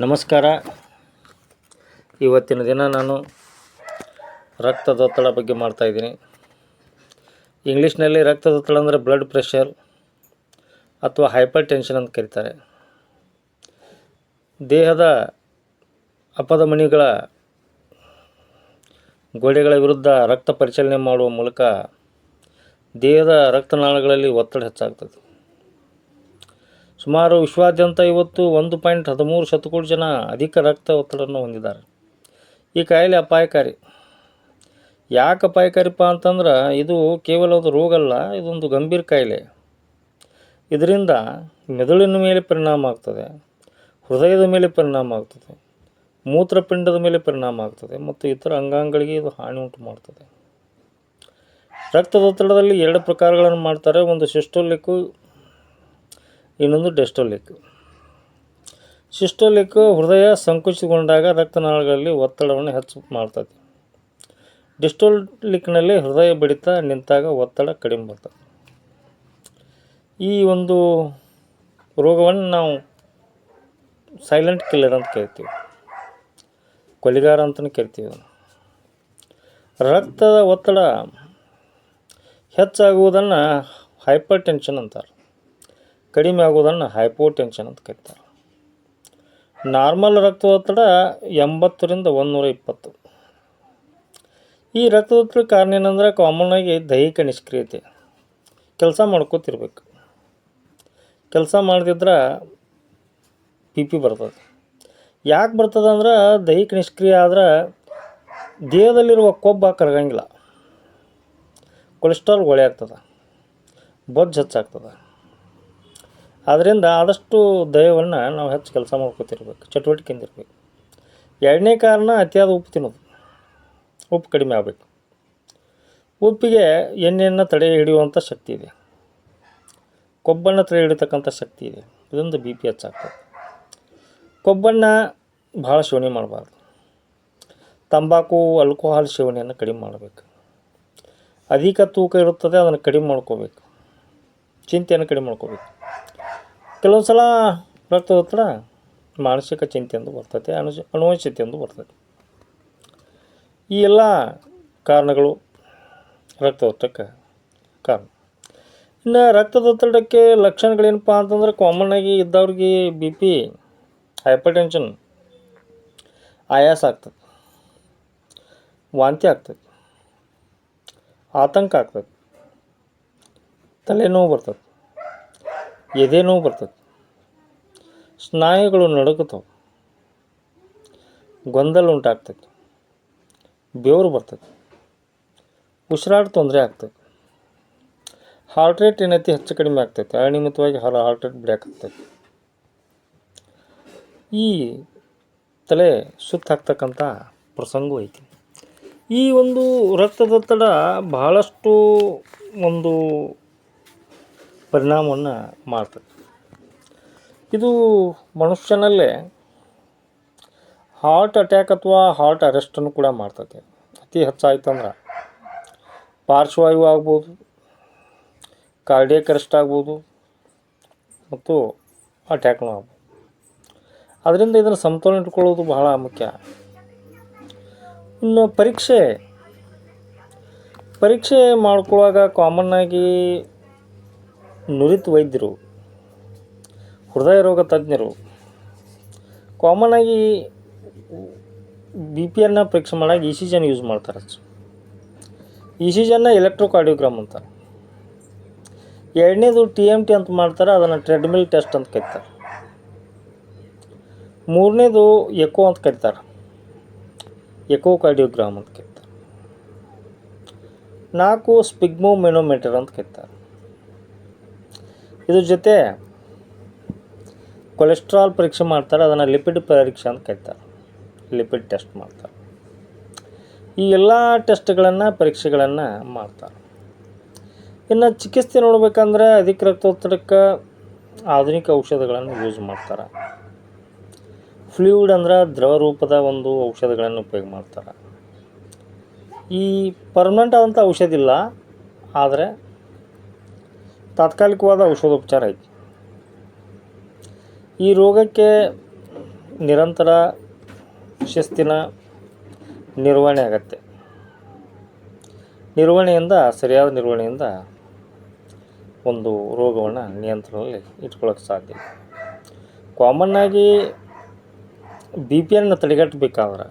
ನಮಸ್ಕಾರ. ಇವತ್ತಿನ ದಿನ ನಾನು ರಕ್ತದೊತ್ತಡ ಬಗ್ಗೆ ಮಾಡ್ತಾಯಿದ್ದೀನಿ ಇಂಗ್ಲೀಷ್ನಲ್ಲಿ ರಕ್ತದೊತ್ತಡ ಅಂದರೆ ಬ್ಲಡ್ ಪ್ರೆಷರ್ ಅಥವಾ ಹೈಪರ್ ಟೆನ್ಷನ್ ಅಂತ ಕರೀತಾರೆ. ದೇಹದ ಅಪಧಮನಿಗಳ ಗೋಡೆಗಳ ವಿರುದ್ಧ ರಕ್ತ ಪರಿಚಲನೆ ಮಾಡುವ ಮೂಲಕ ದೇಹದ ರಕ್ತನಾಳಗಳಲ್ಲಿ ಒತ್ತಡ ಹೆಚ್ಚಾಗ್ತದೆ. ಸುಮಾರು ವಿಶ್ವಾದ್ಯಂತ ಇವತ್ತು ಒಂದು ಪಾಯಿಂಟ್ ಹದಿಮೂರು ಶತಕೋಟಿ ಜನ ಅಧಿಕ ರಕ್ತ ಒತ್ತಡವನ್ನು ಹೊಂದಿದ್ದಾರೆ. ಈ ಕಾಯಿಲೆ ಅಪಾಯಕಾರಿ. ಯಾಕೆ ಅಪಾಯಕಾರಿಪ್ಪ ಅಂತಂದ್ರೆ ಇದು ಕೇವಲ ಒಂದು ರೋಗ ಅಲ್ಲ ಇದೊಂದು ಗಂಭೀರ ಕಾಯಿಲೆ. ಇದರಿಂದ ಮೆದುಳಿನ ಮೇಲೆ ಪರಿಣಾಮ ಆಗ್ತದೆ, ಹೃದಯದ ಮೇಲೆ ಪರಿಣಾಮ ಆಗ್ತದೆ, ಮೂತ್ರಪಿಂಡದ ಮೇಲೆ ಪರಿಣಾಮ ಆಗ್ತದೆ ಮತ್ತು ಇತರ ಅಂಗಾಂಗಗಳಿಗೆ ಇದು ಹಾನಿ ಉಂಟು ಮಾಡ್ತದೆ. ರಕ್ತದೊತ್ತಡದಲ್ಲಿ ಎರಡು ಪ್ರಕಾರಗಳನ್ನು ಮಾಡ್ತಾರೆ, ಒಂದು ಸಿಸ್ಟೋಲಿಕ್ಕು ಇನ್ನೊಂದು ಡೆಸ್ಟೋಲಿಕ್ ಸಿಸ್ಟೋಲಿಕ್ ಹೃದಯ ಸಂಕುಚಿತಗೊಂಡಾಗ ರಕ್ತನಾಳಗಳಲ್ಲಿ ಒತ್ತಡವನ್ನು ಹೆಚ್ಚು ಮಾಡ್ತದೆ. ಡಿಸ್ಟೋಲಿಕ್ನಲ್ಲಿ ಹೃದಯ ಬಡಿತ ನಿಂತಾಗ ಒತ್ತಡ ಕಡಿಮೆ ಬರ್ತದೆ. ಈ ಒಂದು ರೋಗವನ್ನು ನಾವು ಸೈಲೆಂಟ್ ಕಿಲ್ಲರ್ ಅಂತ ಕರಿತೀವಿ ಕೊಲಿಗಾರ ಅಂತಲೂ ಕರಿತೀವಿ ರಕ್ತದ ಒತ್ತಡ ಹೆಚ್ಚಾಗುವುದನ್ನು ಹೈಪರ್ ಟೆನ್ಷನ್ ಅಂತಾರೆ. ಕಡಿಮೆ ಆಗೋದನ್ನು ಹೈಪೋ ಟೆನ್ಷನ್ ಅಂತ ಕರೀತಾರೆ. ನಾರ್ಮಲ್ ರಕ್ತದೊತ್ತಡ ಎಂಬತ್ತರಿಂದ ಒಂದುನೂರ ಇಪ್ಪತ್ತು ಈ ರಕ್ತದೊತ್ತಡ ಕಾರಣ ಏನಂದ್ರೆ ಕಾಮನ್ ಆಗಿ ದೈಹಿಕ ನಿಷ್ಕ್ರಿಯತೆ, ಕೆಲಸ ಮಾಡ್ಕೋತಿರ್ಬೇಕು. ಕೆಲಸ ಮಾಡದಿದ್ರೆ ಪಿ ಪಿ ಬರ್ತದೆ. ಯಾಕೆ ಬರ್ತದೆ ಅಂದ್ರೆ ದೈಹಿಕ ನಿಷ್ಕ್ರಿಯ ಆದ್ರೆ ದೇಹದಲ್ಲಿರುವ ಕೊಬ್ಬ ಕರಗಂಗಿಲ್ಲ. ಕೊಲೆಸ್ಟ್ರಾಲ್ ಒಳೆ ಆಗ್ತದೆ. ಬೊಜ್ಜು ಹೆಚ್ಚಾಗ್ತದೆ. ಆದ್ದರಿಂದ ಆದಷ್ಟು ದಯವನ್ನು ನಾವು ಹೆಚ್ಚು ಕೆಲಸ ಮಾಡ್ಕೊತಿರ್ಬೇಕು, ಚಟುವಟಿಕೆಯಿಂದ ಇರಬೇಕು. ಎರಡನೇ ಕಾರಣ ಅತಿಯಾದ ಉಪ್ಪು ತಿನ್ನೋದು. ಉಪ್ಪು ಕಡಿಮೆ ಆಗಬೇಕು. ಉಪ್ಪಿಗೆ ಎಣ್ಣೆಯನ್ನು ತಡೆ ಹಿಡಿಯುವಂಥ ಶಕ್ತಿ ಇದೆ. ಕೊಬ್ಬನ್ನು ತಡೆ ಹಿಡಿತಕ್ಕಂಥ ಶಕ್ತಿ ಇದೆ. ಇದರಿಂದ ಬಿ ಪಿ ಹೆಚ್ಚಾಗ್ತದೆ ಕೊಬ್ಬನ್ನು ಭಾಳ ಸೇವನೆ ಮಾಡಬಾರ್ದು. ತಂಬಾಕು ಆಲ್ಕೋಹಾಲ್ ಸೇವನೆಯನ್ನು ಕಡಿಮೆ ಮಾಡಬೇಕು. ಅಧಿಕ ತೂಕ ಇರುತ್ತದೆ, ಅದನ್ನು ಕಡಿಮೆ ಮಾಡ್ಕೋಬೇಕು. ಚಿಂತೆಯನ್ನು ಕಡಿಮೆ ಮಾಡ್ಕೋಬೇಕು. ಕೆಲವೊಂದು ಸಲ ರಕ್ತದೊತ್ತಡ ಮಾನಸಿಕ ಚಿಂತೆ ಎಂದು ಬರ್ತೈತೆ ಅನು ಅನುವಂಶತೆಯೆಂದು ಬರ್ತೈತೆ ಈ ಎಲ್ಲ ಕಾರಣಗಳು ರಕ್ತದೊತ್ತಡಕ್ಕೆ ಕಾರಣ. ಇನ್ನು ರಕ್ತದೊತ್ತಡಕ್ಕೆ ಲಕ್ಷಣಗಳೇನಪ್ಪ ಅಂತಂದ್ರೆ ಕಾಮನ್ ಆಗಿ ಇದ್ದವ್ರಿಗೆ ಬಿ ಪಿ ಹೈಪರ್ ಟೆನ್ಷನ್ ಆಯಾಸ ಆಗ್ತದೆ. ವಾಂತಿ ಆಗ್ತದೆ. ಆತಂಕ ಆಗ್ತದೆ. ತಲೆನೋವು ಬರ್ತದೆ. ಎದೆ ನೋವು ಬರ್ತದೆ. ಸ್ನಾಯುಗಳು ನಡುಗುತ್ತವೆ. ಗೊಂದಲ ಉಂಟಾಗ್ತದೆ. ಬೆವರು ಬರ್ತದೆ. ಉಸಿರಾಟ ತೊಂದರೆ ಆಗ್ತದೆ. ಹಾರ್ಟ್ ರೇಟ್ ಏನೈತಿ ಹೆಚ್ಚು ಕಡಿಮೆ ಆಗ್ತೈತೆ. ಅನಿಯಮಿತವಾಗಿ ಹರ ಹಾರ್ಟ್ ರೇಟ್ ಬಿಡಾಕತ್ತೈತಿ ಈ ತಲೆ ಸುತ್ತಾಗ್ತಕ್ಕಂಥ ಪ್ರಸಂಗವೂ ಐತಿ. ಈ ಒಂದು ರಕ್ತದೊತ್ತಡ ಬಹಳಷ್ಟು ಒಂದು ಪರಿಣಾಮವನ್ನು ಮಾಡ್ತದೆ. ಇದು ಮನುಷ್ಯನಲ್ಲೇ ಹಾರ್ಟ್ ಅಟ್ಯಾಕ್ ಅಥವಾ ಹಾರ್ಟ್ ಅರೆಸ್ಟನ್ನು ಕೂಡ ಮಾಡ್ತದೆ. ಅತಿ ಹೆಚ್ಚಾಯ್ತಂದ್ರೆ ಪಾರ್ಶ್ವವಾಯು ಆಗ್ಬೋದು ಕಾರ್ಡಿಯಕ್ ಅರೆಸ್ಟ್ ಆಗ್ಬೋದು ಮತ್ತು ಅಟ್ಯಾಕ್ನೂ ಆಗ್ಬೋದು. ಅದರಿಂದ ಇದನ್ನು ಸಮತೋಲನ ಇಟ್ಕೊಳ್ಳೋದು ಬಹಳ ಮುಖ್ಯ. ಇನ್ನು ಪರೀಕ್ಷೆ ಪರೀಕ್ಷೆ ಮಾಡ್ಕೊಳ್ಳುವಾಗ ಕಾಮನ್ನಾಗಿ ನುರಿತ ವೈದ್ಯರು, ಹೃದಯ ರೋಗ ತಜ್ಞರು ಕಾಮನ್ ಆಗಿ ಬಿ ಎನ್ನ ಪರೀಕ್ಷೆ ಮಾಡಾಗ ಇ ಸಿ ಜನ್ ಯೂಸ್ ಮಾಡ್ತಾರೆ. ಇ ಸಿ ಜನ್ನ ಎಲೆಕ್ಟ್ರೋಕಾರ್ಡಿಯೋಗ್ರಾಮ್ ಅಂತ ಎರಡನೇದು ಟಿ ಎಂ ಟಿ ಅಂತ ಮಾಡ್ತಾರೆ, ಅದನ್ನು ಟ್ರೆಡ್ಮಿಲ್ ಟೆಸ್ಟ್ ಅಂತ ಕರೀತಾರೆ. ಮೂರನೇದು ಎಕೋ ಅಂತ ಕರೀತಾರೆ. ಎಕೋ ಕಾರ್ಡಿಯೋಗ್ರಾಮ್ ಅಂತ ಕರೀತಾರೆ. ನಾಲ್ಕು ಸ್ಪಿಗ್ಮೋ ಮೆನೋಮೀಟರ್ ಅಂತ ಕರೀತಾರೆ. ಇದ್ರ ಜೊತೆ ಕೊಲೆಸ್ಟ್ರಾಲ್ ಪರೀಕ್ಷೆ ಮಾಡ್ತಾರೆ, ಅದನ್ನು ಲಿಪಿಡ್ ಪರೀಕ್ಷೆ ಅಂತ ಕರೀತಾರೆ. ಲಿಪಿಡ್ ಟೆಸ್ಟ್ ಮಾಡ್ತಾರೆ. ಈ ಎಲ್ಲ ಟೆಸ್ಟ್ಗಳನ್ನು ಪರೀಕ್ಷೆಗಳನ್ನು ಮಾಡ್ತಾರೆ. ಇನ್ನು ಚಿಕಿತ್ಸೆ ನೋಡ್ಬೇಕಂದ್ರೆ ಅಧಿಕ ರಕ್ತದೊತ್ತಡಕ್ಕೆ ಆಧುನಿಕ ಔಷಧಗಳನ್ನು ಯೂಸ್ ಮಾಡ್ತಾರೆ. ಫ್ಲೂಯಿಡ್ ಅಂದ್ರೆ ದ್ರವ ರೂಪದ ಒಂದು ಔಷಧಗಳನ್ನು ಉಪಯೋಗ ಮಾಡ್ತಾರೆ. ಈ ಪರ್ಮನೆಂಟ್ ಆದಂಥ ಔಷಧ ಇಲ್ಲ ಆದರೆ ತಾತ್ಕಾಲಿಕವಾದ ಔಷಧೋಪಚಾರ ಐತಿ. ಈ ರೋಗಕ್ಕೆ ನಿರಂತರ ಶಿಸ್ತಿನ ನಿರ್ವಹಣೆ ಆಗತ್ತೆ. ನಿರ್ವಹಣೆಯಿಂದ, ಸರಿಯಾದ ನಿರ್ವಹಣೆಯಿಂದ ಒಂದು ರೋಗವನ್ನು ನಿಯಂತ್ರಣದಲ್ಲಿ ಇಟ್ಕೊಳ್ಳೋಕ್ಕೆ ಸಾಧ್ಯ ಕಾಮನ್ನಾಗಿ ಬಿ ಪಿಯನ್ನು ತಡೆಗಟ್ಟಬೇಕಾದ್ರೆ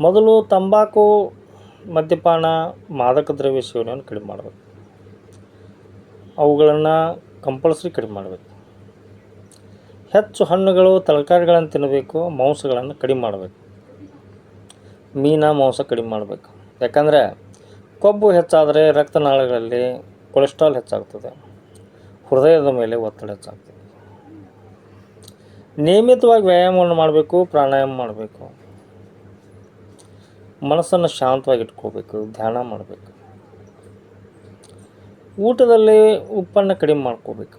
ಮೊದಲು ತಂಬಾಕು, ಮದ್ಯಪಾನ, ಮಾದಕ ದ್ರವ್ಯ ಸೇವನೆಯನ್ನು ಕಡಿಮೆ ಮಾಡಬೇಕು. ಅವುಗಳನ್ನು ಕಂಪಲ್ಸರಿ ಕಡಿಮೆ ಮಾಡಬೇಕು. ಹೆಚ್ಚು ಹಣ್ಣುಗಳು, ತರಕಾರಿಗಳನ್ನು ತಿನ್ನಬೇಕು, ಮಾಂಸಗಳನ್ನು ಕಡಿಮೆ ಮಾಡಬೇಕು. ಮೀನ, ಮಾಂಸ ಕಡಿಮೆ ಮಾಡಬೇಕು. ಯಾಕಂದರೆ ಕೊಬ್ಬು ಹೆಚ್ಚಾದರೆ ರಕ್ತನಾಳಗಳಲ್ಲಿ ಕೊಲೆಸ್ಟ್ರಾಲ್ ಹೆಚ್ಚಾಗ್ತದೆ. ಹೃದಯದ ಮೇಲೆ ಒತ್ತಡ ಹೆಚ್ಚಾಗ್ತದೆ. ನಿಯಮಿತವಾಗಿ ವ್ಯಾಯಾಮವನ್ನು ಮಾಡಬೇಕು, ಪ್ರಾಣಾಯಾಮ ಮಾಡಬೇಕು. ಮನಸ್ಸನ್ನು ಶಾಂತವಾಗಿ ಇಟ್ಕೋಬೇಕು, ಧ್ಯಾನ ಮಾಡಬೇಕು. ಊಟದಲ್ಲಿ ಉಪ್ಪನ್ನು ಕಡಿಮೆ ಮಾಡ್ಕೋಬೇಕು.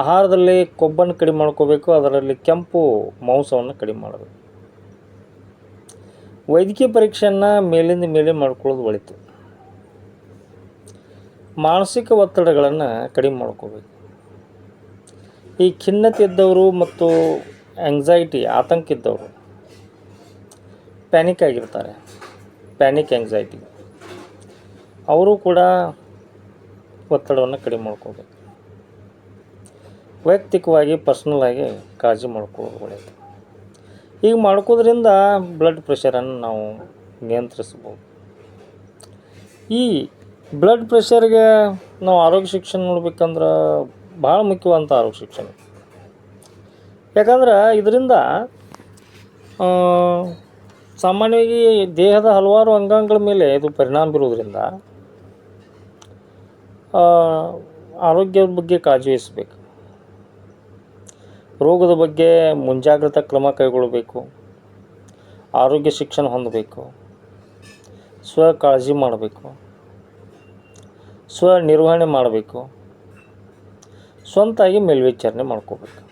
ಆಹಾರದಲ್ಲಿ ಕೊಬ್ಬನ್ನು ಕಡಿಮೆ ಮಾಡ್ಕೋಬೇಕು, ಅದರಲ್ಲಿ ಕೆಂಪು ಮಾಂಸವನ್ನು ಕಡಿಮೆ ಮಾಡಬೇಕು. ವೈದ್ಯಕೀಯ ಪರೀಕ್ಷೆಯನ್ನು ಮೇಲಿಂದ ಮೇಲೆ ಮಾಡ್ಕೊಳ್ಳೋದು ಒಳಿತು. ಮಾನಸಿಕ ಒತ್ತಡಗಳನ್ನು ಕಡಿಮೆ ಮಾಡ್ಕೋಬೇಕು. ಈ ಖಿನ್ನತೆ ಇದ್ದವರು ಮತ್ತು ಆಂಗ್ಸೈಟಿ ಆತಂಕ ಇದ್ದವರು ಪ್ಯಾನಿಕ್ ಆಗಿರ್ತಾರೆ. ಪ್ಯಾನಿಕ್ ಆ್ಯಂಗ್ಸೈಟಿ ಅವರು ಕೂಡ ಒತ್ತಡವನ್ನು ಕಡಿಮೆ ಮಾಡ್ಕೋಬೇಕು ವೈಯಕ್ತಿಕವಾಗಿ ಪರ್ಸ್ನಲಾಗಿ ಕಾಳಜಿ ಮಾಡ್ಕೊಳ್ಳೋದು ಒಳ್ಳೆಯದು ಈಗ ಮಾಡ್ಕೋದ್ರಿಂದ ಬ್ಲಡ್ ಪ್ರೆಷರನ್ನು ನಾವು ನಿಯಂತ್ರಿಸ್ಬೋದು ಈ ಬ್ಲಡ್ ಪ್ರೆಷರ್ಗೆ ನಾವು ಆರೋಗ್ಯ ಶಿಕ್ಷಣ ನೋಡ್ಬೇಕಂದ್ರೆ ಭಾಳ ಮುಖ್ಯವಾದಂಥ ಆರೋಗ್ಯ ಶಿಕ್ಷಣ. ಯಾಕಂದ್ರೆ ಇದರಿಂದ ಸಾಮಾನ್ಯವಾಗಿ ದೇಹದ ಹಲವಾರು ಅಂಗಾಂಗಗಳ ಮೇಲೆ ಇದು ಪರಿಣಾಮ ಬೀರೋದ್ರಿಂದ ಆರೋಗ್ಯದ ಬಗ್ಗೆ ಕಾಳಜಿ ವಹಿಸಬೇಕು. ರೋಗದ ಬಗ್ಗೆ ಮುಂಜಾಗ್ರತಾ ಕ್ರಮ ಕೈಗೊಳ್ಳಬೇಕು ಆರೋಗ್ಯ ಶಿಕ್ಷಣ ಹೊಂದಬೇಕು. ಸ್ವ ಕಾಳಜಿ ಮಾಡಬೇಕು. ಸ್ವ ನಿರ್ವಹಣೆ ಮಾಡಬೇಕು. ಸ್ವಂತಾಗಿ ಮೇಲ್ವಿಚಾರಣೆ ಮಾಡ್ಕೋಬೇಕು.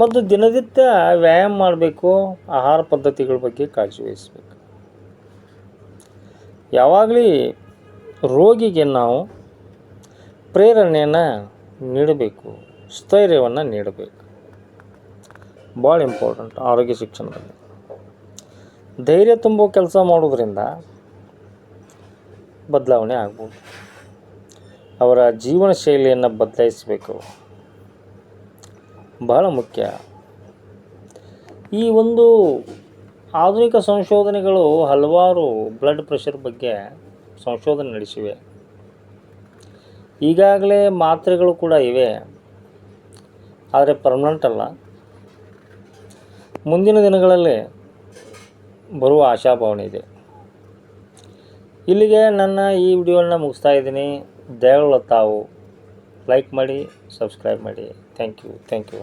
ಮತ್ತು ದಿನನಿತ್ಯ ವ್ಯಾಯಾಮ ಮಾಡಬೇಕು. ಆಹಾರ ಪದ್ಧತಿಗಳ ಬಗ್ಗೆ ಕಾಳಜಿ ವಹಿಸಬೇಕು. ಯಾವಾಗಲೂ ರೋಗಿಗೆ ನಾವು ಪ್ರೇರಣೆಯನ್ನು ನೀಡಬೇಕು, ಸ್ಥೈರ್ಯವನ್ನು ನೀಡಬೇಕು. ಭಾಳ ಇಂಪಾರ್ಟೆಂಟ್ ಆರೋಗ್ಯ ಶಿಕ್ಷಣದಲ್ಲಿ ಧೈರ್ಯ ತುಂಬೋ ಕೆಲಸ ಮಾಡೋದ್ರಿಂದ ಬದಲಾವಣೆ ಆಗ್ಬೋದು. ಅವರ ಜೀವನ ಶೈಲಿಯನ್ನು ಬದಲಾಯಿಸಬೇಕು. ಬಹಳ ಮುಖ್ಯ. ಈ ಒಂದು ಆಧುನಿಕ ಸಂಶೋಧನೆಗಳು ಹಲವಾರು ಬ್ಲಡ್ ಪ್ರೆಷರ್ ಬಗ್ಗೆ ಸಂಶೋಧನೆ ನಡೆಸಿವೆ. ಈಗಾಗಲೇ ಮಾತ್ರೆಗಳು ಕೂಡ ಇವೆ. ಆದರೆ ಪರ್ಮನೆಂಟ್ ಅಲ್ಲ. ಮುಂದಿನ ದಿನಗಳಲ್ಲಿ ಬರುವ ಆಶಾಭಾವನೆ ಇದೆ. ಇಲ್ಲಿಗೆ ನನ್ನ ಈ ವಿಡಿಯೋನ ಮುಗಿಸ್ತಾ ಇದ್ದೀನಿ. ದಯವುಳ್ಳ ತಾವು. ಲೈಕ್ ಮಾಡಿ ಸಬ್ಸ್ಕ್ರೈಬ್ ಮಾಡಿ. Thank you thank you